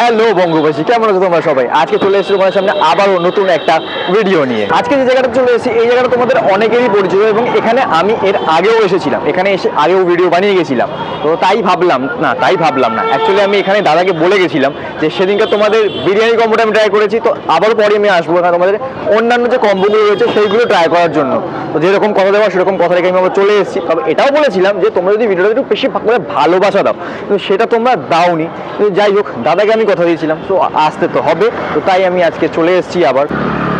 Hello বঙ্গবাসী, কেমন আছো তোমরা সবাই? আজকে চলে এসেছি তোমাদের সামনে আবারও নতুন একটা ভিডিও নিয়ে। আজকে যে জায়গাটা চলে এসেছি, এই জায়গাটা তোমাদের অনেকেরই পরিচিত এবং এখানে আমি এর আগেও এসেছিলাম। এখানে এসে আগেও ভিডিও বানিয়ে গেছিলাম। তো তাই ভাবলাম, না, তাই ভাবলাম না। অ্যাকচুয়ালি আমি এখানে দাদাকে বলে গেছিলাম যে, সেদিনকে তোমাদের বিরিয়ানি কম্বোটা আমি ট্রাই করেছি, তো আবারও পরে আমি আসব। না, তোমাদের অন্যান্য যে কম্বোগুলো রয়েছে, সেইগুলো ট্রাই করার জন্য। তো যেরকম কথা দেওয়া, সেরকম কথা রেখে আমি আবার চলে এসেছি। তবে এটাও বলেছিলাম যে, তোমরা যদি ভিডিওটা একটু বেশি করে ভালোবাসা দাও কিন্তু সেটা তোমরা দাওনি। যাই হোক, দাদাকে আমি কথা দিয়েছিলাম তো আসতে তো হবে তো তাই আমি আজকে চলে এসেছি আবার।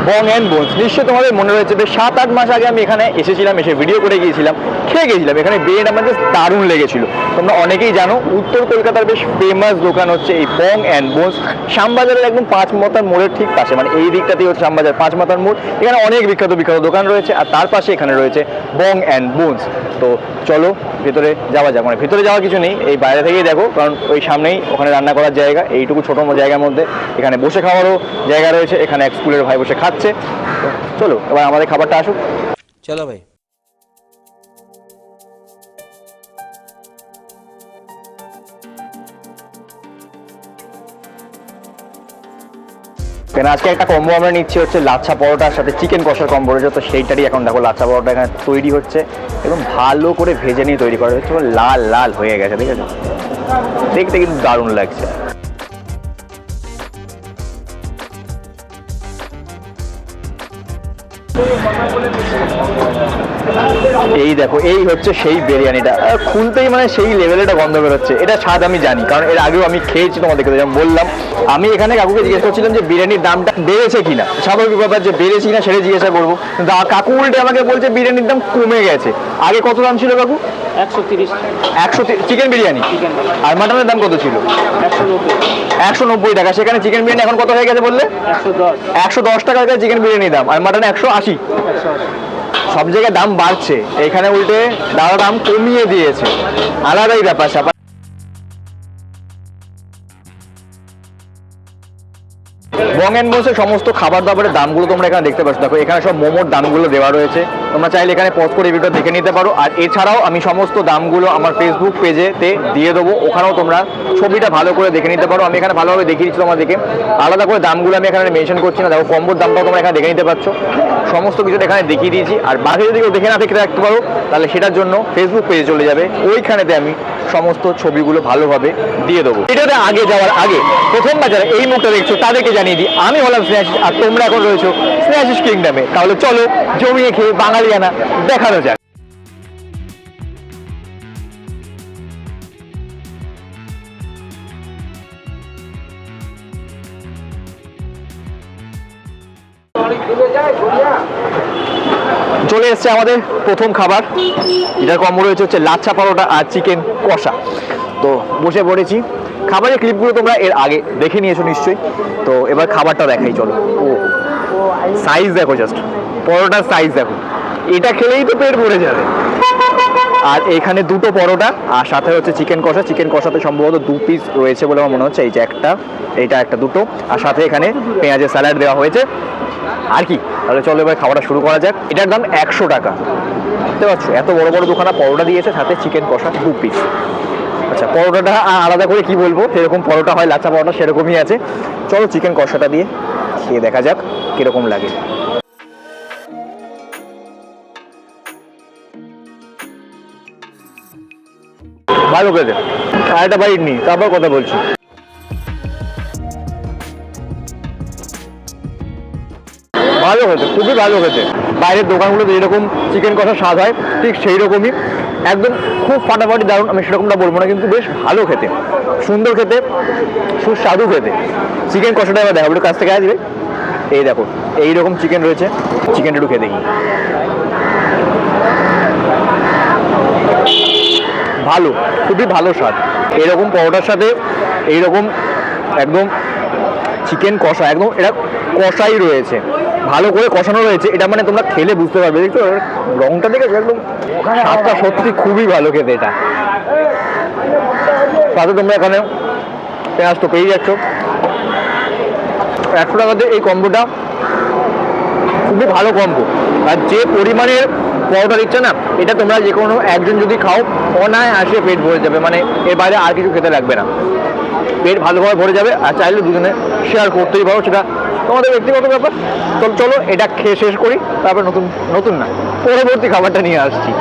Bong and bones. নিশ্চয়ই তোমাদের মনে রয়েছে যে সাত, আট মাস আগে আমি এখানে এসেছিলাম, এসে ভিডিও করে গিয়েছিলাম, খেয়ে গিয়েছিলাম। এখানে বিরিয়ানি আমার দারুণ লেগেছিল। তোমরা অনেকেই জানো, উত্তর কলকাতার বেশ ফেমাস দোকান হচ্ছে এই বং অ্যান্ড বোনস। শ্যামবাজারের একদম পাঁচ মাথার মোড়ের ঠিক পাশে মানে এই দিকটাতেই হচ্ছে শ্যামবাজার পাঁচ মাথার মোড়। এখানে অনেক বিখ্যাত বিখ্যাত দোকান রয়েছে, আর তার পাশে এখানে রয়েছে বং অ্যান্ড বোনস। তো চলো, ভেতরে যাওয়া যাক। মানে ভেতরে যাওয়ার কিছু নেই, এই বাইরে থেকেই দেখো, কারণ ওই সামনেই ওখানে রান্না করার জায়গা, এইটুকু ছোটো জায়গার মধ্যে। এখানে বসে খাওয়ারও জায়গা রয়েছে, এখানে এক স্কুলের ভাই বসে খাচ্ছে। চলো এবার আমাদের খাবারটা আসুক। চলো ভাই। কেন আজকে একটা কম্বো আমরা নিচ্ছি হচ্ছে লাচ্ছা পরোটার সাথে চিকেন কষার কম্বো রয়েছে। তো সেইটারই এখন দেখো লাচ্ছা পরোটা এখানে তৈরি হচ্ছে এবং ভালো করে ভেজে নিয়ে তৈরি করা হচ্ছে লাল লাল হয়ে গেছে ঠিক আছে দেখতে কিন্তু দারুণ লাগছে। এই দেখো এই হচ্ছে সেই বিরিয়ানিটা। খুলতেই মানে সেই লেভেলের একটা গন্ধ বেরোচ্ছে। এটা স্বাদ আমি জানি কারণ এর আগেও আমি খেয়েছি তোমাদেরকে যেমন বললাম। আমি এখানে কাকুকে জিজ্ঞেস করছিলাম যে বিরিয়ানির দামটা বেড়েছে কিনা। স্বাভাবিক ব্যাপার যে বেড়েছে কিনা সেটা জিজ্ঞাসা করব। কাকু উল্টে আমাকে বলছে বিরিয়ানির দাম কমে গেছে। আগে কত দাম ছিল কাকু? একশো তিরিশ। একশো চিকেন বিরিয়ানি? আর মাটনের দাম কত ছিল? একশো নব্বই। টাকা। সেখানে চিকেন বিরিয়ানি এখন কত হয়ে গেছে বললে? একশো দশ। টাকা চিকেন বিরিয়ানির দাম। আর মাটন একশো আশি। সব জায়গায় দাম বাড়ছে। এখানে উল্টে দাদা দাম কমিয়ে দিয়েছে। আলাদাই ব্যাপার স্যাপার বং অ্যান্ড বোসের সমস্ত খাবার দাবারের দামগুলো তোমরা এখানে দেখতে পাচ্ছ। দেখো, এখানে সব মোমোর দামগুলো দেওয়া রয়েছে। তোমরা চাইলে এখানে পজ করে ভিডিও দেখে নিতে পারো। আর এছাড়াও আমি সমস্ত দামগুলো আমার ফেসবুক পেজেতে দিয়ে দেবো। ওখানেও তোমরা ছবিটা ভালো করে দেখে নিতে পারো। আমি এখানে ভালোভাবে দেখিয়ে দিচ্ছি তোমাদেরকে। আলাদা করে দামগুলো আমি এখানে মেনশন করছি না। দেখো কম্বোর দামটাও তোমরা এখানে দেখে নিতে পারছ। সমস্ত কিছু এখানে দেখিয়ে দিয়েছি। আর বাকি যদি কেউ দেখে না দেখে রাখতে পারো, তাহলে সেটার জন্য ফেসবুক পেজে চলে যাবে। ওইখানেতে আমি সমস্ত ছবিগুলো ভালোভাবে দিয়ে দেবো। এটাতে আগে যাওয়ার আগে প্রথমবার যারা এই মুখটা দেখছ, তাদেরকে জানিয়ে দিই। আমি হলাম স্নেহাশিস, আর তোমরা এখন রয়েছো স্নেহাশিস কিংডমে। তাহলে চলো, জমিয়ে খেয়ে বাঙালিয়ানা দেখানো যাক। চলে এসছে আমাদের প্রথম খাবার। এটার কম্বো রয়েছে হচ্ছে লাচ্ছা পরোটা আর চিকেন কষা। তো বসে পড়েছি। খাবারের ক্লিপগুলো তোমরা এর আগে দেখে নিয়েছো নিশ্চয়ই। তো এবার খাবারটা দেখাই, চলো। ও সাইজ দেখো জাস্ট পরোটার সাইজ দেখো। এটা খেলেই তো পেট ভরে যাবে। আর এখানে দুটো পরোটা, আর সাথে হচ্ছে চিকেন কষা। চিকেন কষাতে সম্ভবত দু পিস রয়েছে বলে আমার মনে হচ্ছে। এই যে একটা এইটা একটা দুটো। আর সাথে এখানে পেঁয়াজের স্যালাড দেওয়া হয়েছে। আর কি? তাহলে চলো এবার খাওয়াটা শুরু করা যাক। এটার দাম একশো টাকা। বুঝতে পারছ এত বড় বড় দোকানে পরোটা দিয়েছে, সাথে চিকেন কষা দু পিস আচ্ছা পরোটাটা আলাদা করে কি বলব? সেরকম পরোটা হয় লাচা পরোটা সেরকমই আছে। চলো চিকেন কষাটা দিয়ে খেয়ে দেখা যাক কীরকম লাগে। ভালো খেতে আর একটা বাইট নি, তারপর কথা বলছি। ভালো খেতে খুবই ভালো খেতে বাইরের দোকানগুলোতে যেরকম চিকেন কষা স্বাদ হয়, ঠিক সেই রকমই একদম খুব ফাটাফাটি দারুণ, আমি সেরকমটা বলব না, কিন্তু বেশ ভালো খেতে। সুন্দর খেতে, সুস্বাদু খেতে। চিকেন কষাটা এবার দেখাবো, একটু কাছ থেকে আসবে। এই দেখো, এইরকম চিকেন রয়েছে চিকেনটা একটু খেয়ে দেখি। ভালো, খুবই ভালো স্বাদ। এরকম পরোটার সাথে, এইরকম একদম চিকেন কষা, একদম, এটা কষাই রয়েছে। ভালো করে কষানো রয়েছে, এটা মানে তোমরা খেলে বুঝতে পারবে, দেখছ? রংটা দেখেছ একদম স্বাদটা সত্যি খুবই ভালো খেতে এটা। সাথে তোমরা এখানে পেঁয়াজ তো পেয়ে যাচ্ছ। একশো টাকাতে এই কম্বোটা খুবই ভালো কম্বো। আর যে পরিমাণের পরোটা দিচ্ছে না, এটা তোমরা যে কোনো একজন যদি খাও অনায় আসে পেট ভরে যাবে মানে এর বাইরে আর কিছু খেতে লাগবে না। পেট ভালোভাবে ভরে যাবে, আর চাইলে দুজনে শেয়ার করতেই পারো সেটা তোমাদের ব্যক্তিগত ব্যাপার। তো চলো, এটা খেয়ে শেষ করি, তারপর নতুন নতুন না, পরবর্তী খাবারটা নিয়ে আসছি।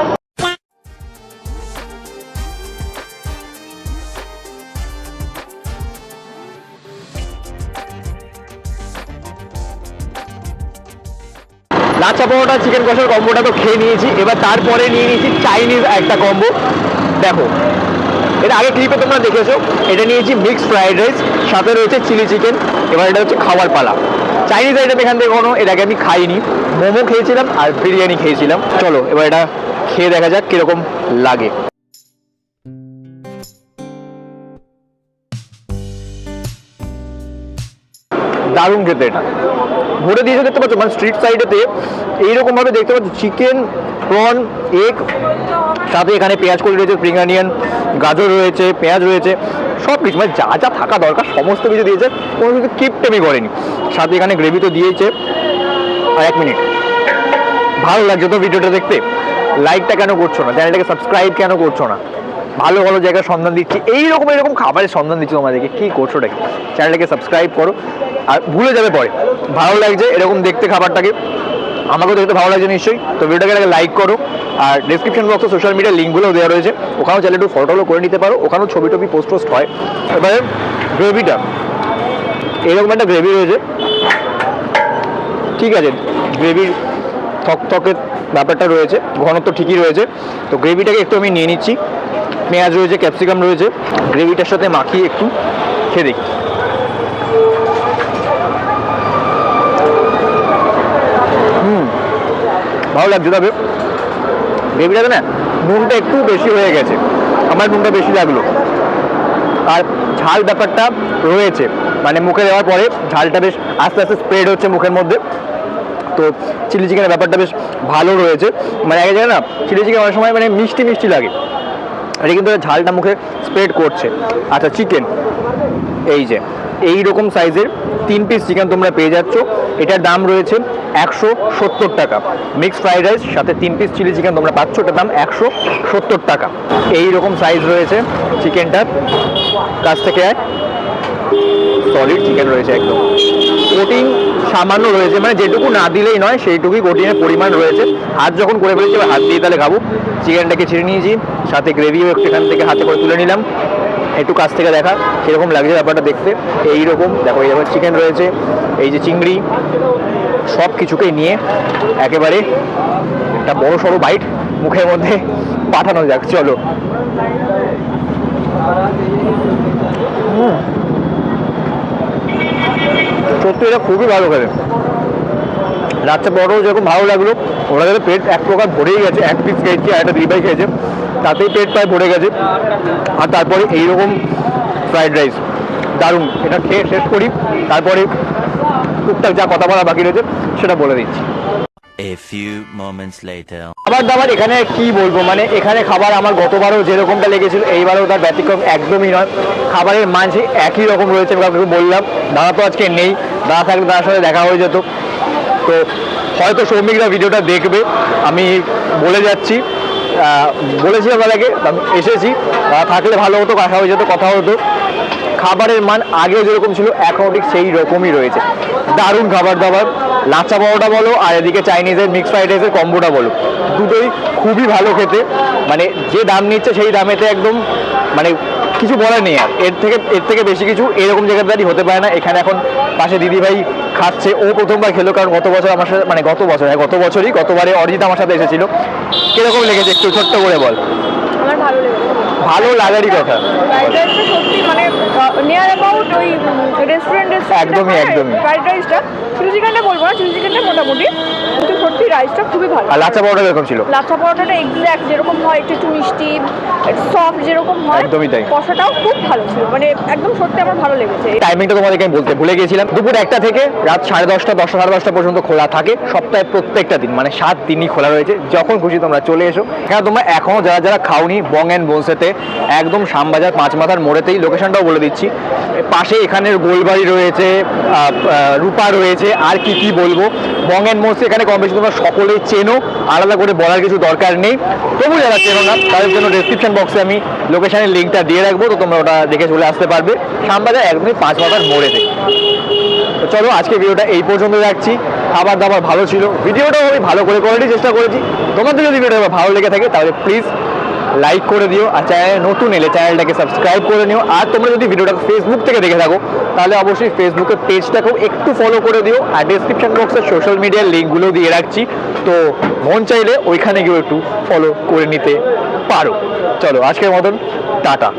লাচা পরোটা চিকেন কষার কম্বোটা তো খেয়ে নিয়েছি, এবার তারপরে নিয়ে নিয়েছি চাইনিজ একটা কম্বো দেখো এটা আগে ক্লিপে তোমরা দেখেছ? এটা নিয়েছি মিক্সড ফ্রাইড রাইস সাথে রয়েছে চিলি চিকেন এবার এটা হচ্ছে খাবার পালা। চাইনিজ আইটেম এখান থেকে কোনো, এটাকে আমি খাইনি। মোমো খেয়েছিলাম আর বিরিয়ানি খেয়েছিলাম। চলো, এবার এটা খেয়ে দেখা যাক কীরকম লাগে। দারুণ খেতে এটা। ভরে দিয়েছে দেখতে পাচ্ছ মানে স্ট্রিট সাইডেতে এইরকম ভাবে দেখতে পাচ্ছ চিকেন প্রন এগ সাথে এখানে পেঁয়াজ কলি রয়েছে স্প্রিং অনিয়ন গাজর রয়েছে, পেঁয়াজ রয়েছে, সব কিছু। মানে যা যা থাকা দরকার, সমস্ত কিছু দিয়েছে, কোনো কিছু কিপটেমি করেনি। সাথে এখানে গ্রেভি তো দিয়েছে। আর এক মিনিট ভালো লাগছে তো ভিডিওটা দেখতে। লাইকটা কেন করছ না? চ্যানেলটাকে সাবস্ক্রাইব কেন করছ না? ভালো ভালো জায়গার সন্ধান দিচ্ছি। এইরকম এরকম খাবারের সন্ধান দিচ্ছি তোমাদেরকে। কী করছ নাকি চ্যানেলটাকে সাবস্ক্রাইব করো। আর ভুলে যাবে পরে। ভালো লাগছে এরকম দেখতে খাবারটাকে। আমাকেও দেখতে ভালো লাগছে নিশ্চয়ই। তো ভিডিওটাকে আগে লাইক করো। আর ডিসক্রিপশন বক্সে সোশ্যাল মিডিয়া লিঙ্কগুলো দেওয়া রয়েছে। ওখানেও চাইলে একটু ফটোগুলো করে নিতে পারো। ওখানেও ছবি টবি পোস্ট পোস্ট হয়। এবারে গ্রেভিটা এরকম একটা গ্রেভি রয়েছে। ঠিক আছে। গ্রেভির থকথকের ব্যাপারটা রয়েছে। ঘনত্ব ঠিকই রয়েছে। তো গ্রেভিটাকে একটু আমি নিয়ে নিচ্ছি। পেঁয়াজ রয়েছে ক্যাপসিকাম রয়েছে। গ্রেভিটার সাথে মাখিয়ে একটু খেয়ে দেখি। ভালো লাগছে তবে। গ্রেভিটাতে না নুনটা একটু বেশি হয়ে গেছে। আমার নুনটা বেশি লাগল। আর ঝাল ব্যাপারটা রয়েছে। মানে মুখে দেওয়ার পরে ঝালটা বেশ আস্তে আস্তে স্প্রেড হচ্ছে মুখের মধ্যে। তো চিলি চিকেনের ব্যাপারটা বেশ ভালো রয়েছে। মানে এক জায়গায় না চিলি চিকেন অনেক সময় মানে মিষ্টি মিষ্টি লাগে। এটা কিন্তু ঝালটা মুখে স্প্রেড করছে। আচ্ছা চিকেন এই যে এই রকম সাইজের তিন পিস চিকেন তোমরা পেয়ে যাচ্ছ। এটার দাম রয়েছে একশো সত্তর টাকা। মিক্স ফ্রাইড রাইস সাথে তিন পিস চিলি চিকেন তোমরা পাচ্ছ, এটার দাম একশো সত্তর টাকা। এই রকম সাইজ রয়েছে চিকেনটার কাছ থেকে আয়। সলিড চিকেন রয়েছে একদম। কোটিং সামান্য রয়েছে মানে যেটুকু না দিলেই নয়, সেইটুকুই কোটিংয়ের পরিমাণ রয়েছে। হাত যখন করে ফেলেছি, এবার হাত দিয়ে তাহলে খাব চিকেনটাকে ছিঁড়ে নিয়েছি, সাথে গ্রেভিও একটু এখান থেকে হাতে করে তুলে নিলাম। একটু কাছ থেকে দেখা সেরকম লাগছে ব্যাপারটা দেখতে। এইরকম, দেখো এই চিকেন রয়েছে, এই যে চিংড়ি, সব কিছুকে নিয়ে একেবারে একটা বড় সড়ো বাইট মুখের মধ্যে পাঠানো যাক, চলো। হুম। সত্যি এটা খুবই ভালো খেলে। রাত্রে বড় যেরকম ভালো লাগল, ওরা যাতে পেট এক প্রকার ভরেই গেছে, এক পিস খেয়েছি, আর একটা দিদিভাই খেয়েছে, তাতেই পেট প্রায় ভরে গেছে। আর তারপরে এইরকম ফ্রাইড রাইস দারুণ। এটা খেয়ে শেষ করি, তারপরে টুকটাক যা কথা বলা বাকি রয়েছে, সেটা বলে দিচ্ছি। A few moments later. দাবার এখানে কি বলব? মানে এখানে খাবার আমার গতবারও যেরকমটা লেগেছিল, এইবারও তার ব্যতিক্রম একদমই নয়। খাবারের মান একই রকম রয়েছে কাউকে বললাম। দাদা তো আজকে নেই, দাদা থাকলে তার সাথে দেখা হয়ে যেত। তো হয়তো সৌমিকরা ভিডিওটা দেখবে। আমি বলে যাচ্ছি বলেছিলাম দাদাকে এসেছি। থাকলে ভালো হতো, কথা হয়ে যেত, কথা হতো। খাবারের মান আগেও যেরকম ছিল এখনও ঠিক সেই রকমই রয়েছে। দারুণ খাবার দাবার। লাচা পাওয়াটা বলো আর এদিকে চাইনিজের মিক্স ফ্রাইড রাইসের কম্বোটা বলো। দুটোই খুবই ভালো খেতে। মানে যে দাম নিচ্ছে সেই দামেতে একদম মানে কিছু বলার নেই আর। এর থেকে এর থেকে বেশি কিছু এরকম জায়গায় হতে পারে না। এখানে এখন পাশে দিদিভাই খাচ্ছে। ও প্রথমবার খেলো কারণ গত বছর আমার সাথে মানে গত বছর হ্যাঁ গত বছরই গতবারে অরিজিৎ আমার সাথে এসেছিল। কীরকম লেগেছে একটু ছোট্ট করে বল? ভালো লাগারই কথা। নিয়ার অ্যাবাউট ওই রেস্টুরেন্টের একদমই, একদমই। ফ্রাইড রাইসটা চিলি চিকেনটা বলব না চিলি চিকেনটা মোটামুটি। কিন্তু সত্যি রাইসটা খুবই ভালো। আর লাচা পাউডার এরকম ছিল? লাচ্ছা পরোটাটা এক্স্যাক্ট যেরকম হয় একটু একটু মিষ্টি সফট যেরকম হয় একদমই তাই। কষাটাও খুব ভালো ছিল। মানে একদম সত্যি আমার ভালো লেগেছে। টাইমিংটা তোমাদেরকে আমি বলতে ভুলে গিয়েছিলাম। দুপুর একটা থেকে রাত সাড়ে দশটা দশটা সাড়ে দশটা পর্যন্ত খোলা থাকে। সপ্তাহে প্রত্যেকটা দিন মানে সাত দিনই খোলা রয়েছে। যখন খুশি তোমরা চলে এসো। এখানে তোমরা এখনও যারা যারা খাওনি বং অ্যান্ড বোনসেতে একদম শামবাজার পাঁচ মাথার মোড়েতেই লোকেশনটাও বলে দিচ্ছি। পাশে এখানের গোলবাড়ি রয়েছে রূপা রয়েছে, আর কি কি বলব? বং অ্যান্ড মোস্ট এখানে কম বেশি তোমরা সকলেই চেনো, আলাদা করে বলার কিছু দরকার নেই। তবু যারা চেনো না, তাদের জন্য ডেসক্রিপশন বক্সে আমি লোকেশনের লিঙ্কটা দিয়ে রাখব, তো তোমরা ওটা দেখে চলে আসতে পারবে। শ্যামবাজার একদমই পাঁচ মাথার মোড়েতে তো চলো, আজকে ভিডিওটা এই পর্যন্ত রাখছি। খাবার দাবার ভালো ছিল। ভিডিওটাও আমি ভালো করে করারই চেষ্টা করেছি। তোমাদের যদি ভিডিওটা ভালো লেগে থাকে, তাহলে প্লিজ লাইক করে দিও আর চ্যানেলে নতুন এলে চ্যানেলটাকে সাবস্ক্রাইব করে নিও। আর তোমরা যদি ভিডিওটা ফেসবুক থেকে দেখে থাকো, তাহলে অবশ্যই ফেসবুকের পেজটাকেও একটু ফলো করে দিও। আর ডিসক্রিপশন বক্সে সোশ্যাল মিডিয়ার লিঙ্কগুলো দিয়ে রাখছি। তো মন চাইলে ওইখানে গিয়েও একটু ফলো করে নিতে পারো। চলো, আজকের মতন, টাটা।